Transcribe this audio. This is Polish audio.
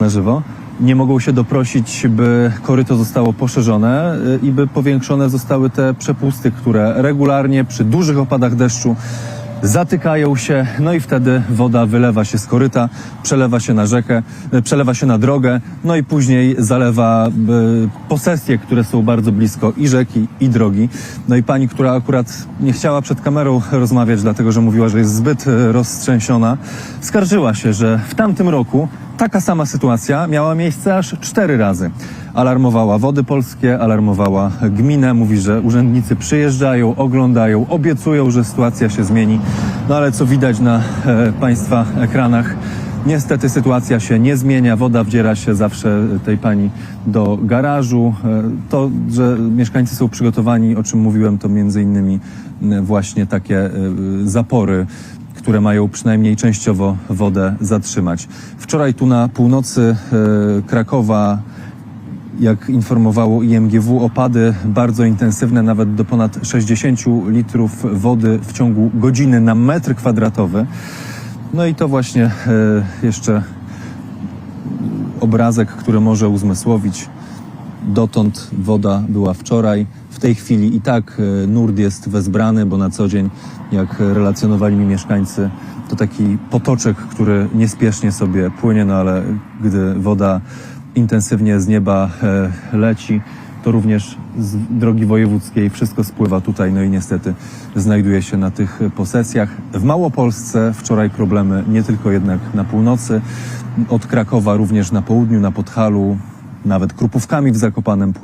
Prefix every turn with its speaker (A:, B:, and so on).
A: na żywo. Nie mogą się doprosić, by koryto zostało poszerzone y, i by powiększone zostały te przepusty, które regularnie przy dużych opadach deszczu zatykają się, no i wtedy woda wylewa się z koryta, przelewa się na rzekę, y, przelewa się na drogę, no i później zalewa y, posesje, które są bardzo blisko i rzeki, i drogi. No i pani, która akurat nie chciała przed kamerą rozmawiać, dlatego że mówiła, że jest zbyt roztrzęsiona, skarżyła się, że w tamtym roku Taka sama sytuacja miała miejsce aż cztery razy. Alarmowała Wody Polskie, alarmowała gminę, mówi, że urzędnicy przyjeżdżają, oglądają, obiecują, że sytuacja się zmieni. No ale co widać na e, Państwa ekranach, niestety sytuacja się nie zmienia. Woda wdziera się zawsze tej pani do garażu. E, to, że mieszkańcy są przygotowani, o czym mówiłem, to między innymi właśnie takie e, zapory które mają przynajmniej częściowo wodę zatrzymać. Wczoraj tu na północy e, Krakowa, jak informowało IMGW, opady bardzo intensywne, nawet do ponad 60 litrów wody w ciągu godziny na metr kwadratowy. No i to właśnie e, jeszcze obrazek, który może uzmysłowić. Dotąd woda była wczoraj. W tej chwili i tak e, nurt jest wezbrany, bo na co dzień, jak relacjonowali mi mieszkańcy, to taki potoczek, który niespiesznie sobie płynie, no ale gdy woda intensywnie z nieba e, leci, to również z drogi wojewódzkiej wszystko spływa tutaj, no i niestety znajduje się na tych posesjach. W Małopolsce wczoraj problemy nie tylko jednak na północy, od Krakowa również na południu, na Podhalu, nawet Krupówkami w Zakopanem płynęły.